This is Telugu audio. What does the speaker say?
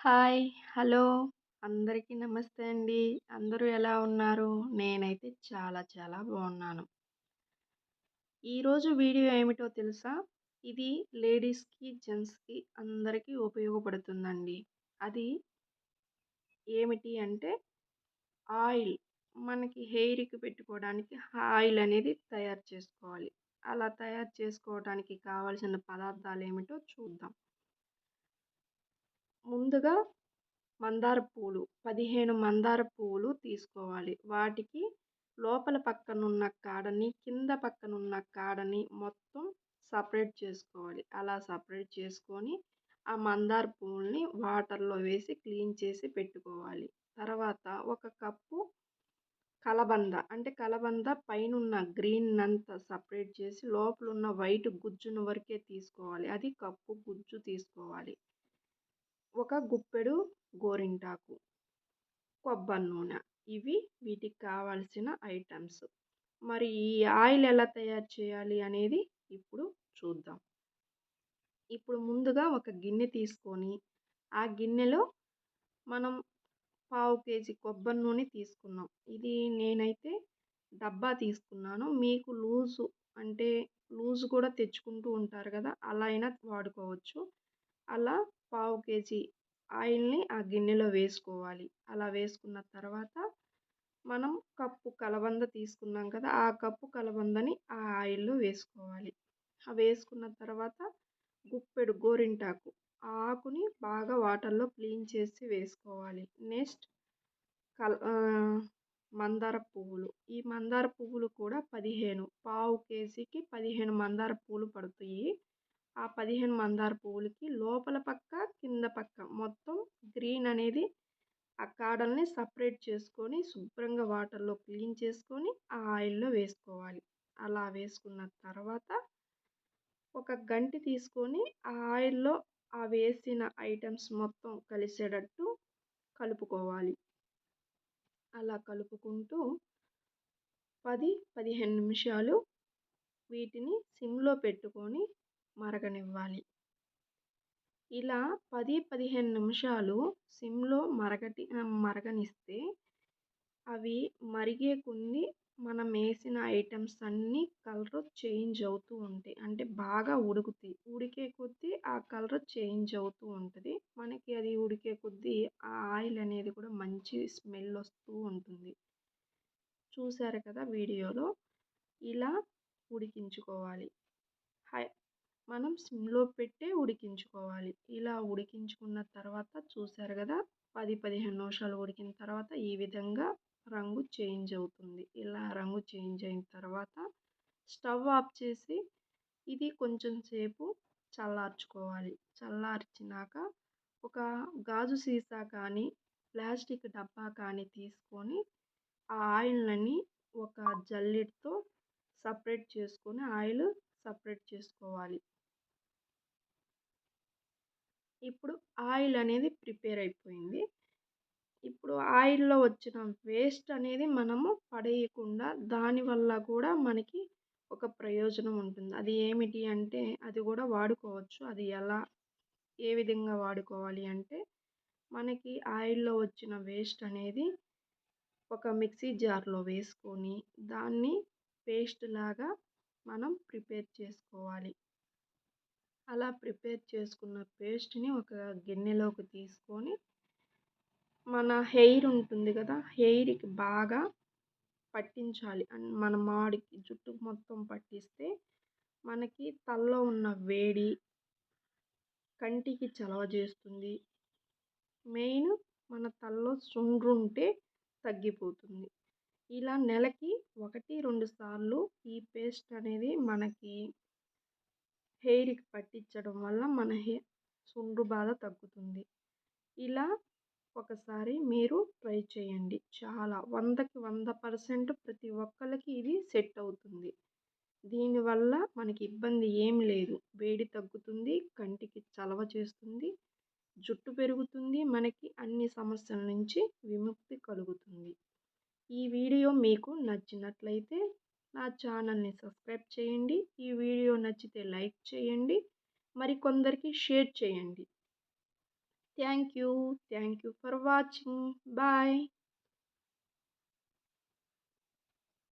హాయ్! హలో! అందరికీ నమస్తే అండి. అందరూ ఎలా ఉన్నారు? నేనైతే చాలా చాలా బాగున్నాను. ఈరోజు వీడియో ఏమిటో తెలుసా? ఇది లేడీస్‌కి, జెంట్స్‌కి అందరికీ ఉపయోగపడుతుందండి. అది ఏమిటి అంటే ఆయిల్. మనకి హెయిర్‌కి పెట్టుకోవడానికి ఆయిల్ అనేది తయారు చేసుకోవాలి. అలా తయారు చేసుకోవడానికి కావాల్సిన పదార్థాలు ఏమిటో చూద్దాం. ముందుగా మందార పూలు పదిహేను మందార పువ్వులు తీసుకోవాలి. వాటికి లోపల పక్కనున్న కాడని కింద పక్కనున్న కాడని మొత్తం సపరేట్ చేసుకోవాలి. అలా సపరేట్ చేసుకొని ఆ మందార పువ్వుల్ని వాటర్లో వేసి క్లీన్ చేసి పెట్టుకోవాలి. తర్వాత ఒక కప్పు కలబంద అంటే కలబంద పైనున్న గ్రీన్ అంతా సపరేట్ చేసి లోపల ఉన్న వైట్ గుజ్జును వరకే తీసుకోవాలి. అది కప్పు గుజ్జు తీసుకోవాలి. ఒక గుప్పెడు గోరింటాకు కొబ్బరి నూనె. ఇవి వీటికి కావాల్సిన ఐటమ్స్. మరి ఈ ఆయిల్ ఎలా తయారు చేయాలి అనేది ఇప్పుడు చూద్దాం. ఇప్పుడు ముందుగా ఒక గిన్నె తీసుకొని ఆ గిన్నెలో మనం పావు కేజీ కొబ్బరి నూనె తీసుకున్నాం. ఇది నేనైతే డబ్బా తీసుకున్నాను. మీకు లూజు అంటే లూజు కూడా తెచ్చుకుంటూ ఉంటారు కదా అలా అయినా వాడుకోవచ్చు. అలా పావు కేజీ ఆయిల్ని ఆ గిన్నెలో వేసుకోవాలి. అలా వేసుకున్న తర్వాత మనం కప్పు కలబంద తీసుకున్నాం కదా ఆ కప్పు కలబందని ఆ ఆయిల్లో వేసుకోవాలి. వేసుకున్న తర్వాత గుప్పెడు గోరింటాకు ఆ ఆకుని బాగా వాటర్లో క్లీన్ చేసి వేసుకోవాలి. నెక్స్ట్ కల మందార పువ్వులు. ఈ మందార పువ్వులు కూడా పదిహేను పావు కేజీకి పదిహేను మందార పువ్వులు పడుతాయి. ఆ పదిహేను మందార పువ్వులకి లోపల పక్క కింద పక్క మొత్తం గ్రీన్ అనేది ఆ కాడల్ని సపరేట్ చేసుకొని శుభ్రంగా వాటర్లో క్లీన్ చేసుకొని ఆ ఆయిల్లో వేసుకోవాలి. అలా వేసుకున్న తర్వాత ఒక గంటి తీసుకొని ఆ ఆయిల్లో ఆ వేసిన ఐటమ్స్ మొత్తం కలిసేటట్టు కలుపుకోవాలి. అలా కలుపుకుంటూ పది పదిహేను నిమిషాలు వీటిని సిమ్లో పెట్టుకొని మరగనివ్వాలి. ఇలా పది పదిహేను నిమిషాలు సిమ్లో మరగటి మరగనిస్తే అవి మరిగే కొన్ని మనం వేసిన ఐటమ్స్ అన్నీ కలర్ చేంజ్ అవుతూ ఉంటాయి. అంటే బాగా ఉడుకుతాయి. ఉడికే కొద్దీ ఆ కలర్ చేంజ్ అవుతూ ఉంటుంది. మనకి అది ఉడికే కొద్దీ ఆ ఆయిల్ అనేది కూడా మంచి స్మెల్ వస్తూ ఉంటుంది. చూసారు కదా వీడియోలో? ఇలా ఉడికించుకోవాలి. హై మనం సిమ్లో పెట్టే ఉడికించుకోవాలి. ఇలా ఉడికించుకున్న తర్వాత చూసారు కదా! పది పదిహేను నిమిషాలు ఉడికిన తర్వాత ఈ విధంగా రంగు చేంజ్ అవుతుంది. ఇలా రంగు చేంజ్ అయిన తర్వాత స్టవ్ ఆఫ్ చేసి ఇది కొంచెం సేపు చల్లార్చుకోవాలి. చల్లార్చినాక ఒక గాజు సీసా కానీ ప్లాస్టిక్ డబ్బా కానీ తీసుకొని ఆ ఆయిల్ని ఒక జల్లెడతో సపరేట్ చేసుకొని ఆయిల్ సపరేట్ చేసుకోవాలి. ఇప్పుడు ఆయిల్ అనేది ప్రిపేర్ అయిపోయింది. ఇప్పుడు ఆయిల్లో వచ్చిన వేస్ట్ అనేది మనము పడేయకుండా దానివల్ల కూడా మనకి ఒక ప్రయోజనం ఉంటుంది. అది ఏమిటి అంటే అది కూడా వాడుకోవచ్చు. అది ఎలా ఏ విధంగా వాడుకోవాలి అంటే మనకి ఆయిల్లో వచ్చిన వేస్ట్ అనేది ఒక మిక్సీ జార్లో వేసుకొని దాన్ని పేస్ట్ లాగా మనం ప్రిపేర్ చేసుకోవాలి. అలా ప్రిపేర్ చేసుకున్న పేస్ట్ని ఒక గిన్నెలోకి తీసుకొని మన హెయిర్ ఉంటుంది కదా హెయిర్కి బాగా పట్టించాలి. మన మాడికి జుట్టు మొత్తం పట్టిస్తే మనకి తలలో ఉన్న వేడి కంటికి చలవ చేస్తుంది. మెయిన్ మన తలలో సుండ్రుంటే తగ్గిపోతుంది. ఇలా నెలకి ఒకటి రెండు సార్లు ఈ పేస్ట్ అనేది మనకి హెయిర్కి పట్టించడం వల్ల మన హెయిర్ సుండ్రు బాధ తగ్గుతుంది. ఇలా ఒకసారి మీరు ట్రై చేయండి. చాలా వందకి వంద పర్సెంట్ ప్రతి ఒక్కరికి ఇది సెట్ అవుతుంది. దీనివల్ల మనకి ఇబ్బంది ఏం లేదు. వేడి తగ్గుతుంది కంటికి చలవ చేస్తుంది జుట్టు పెరుగుతుంది మనకి అన్ని సమస్యల నుంచి విముక్తి కలుగుతుంది. ఈ వీడియో మీకు నచ్చినట్లయితే నా ఛానల్ని సబ్స్క్రైబ్ చేయండి. ఈ వీడియో నచ్చితే లైక్ చేయండి. మరికొందరికి షేర్ చేయండి. Thank you. Thank you for watching. Bye.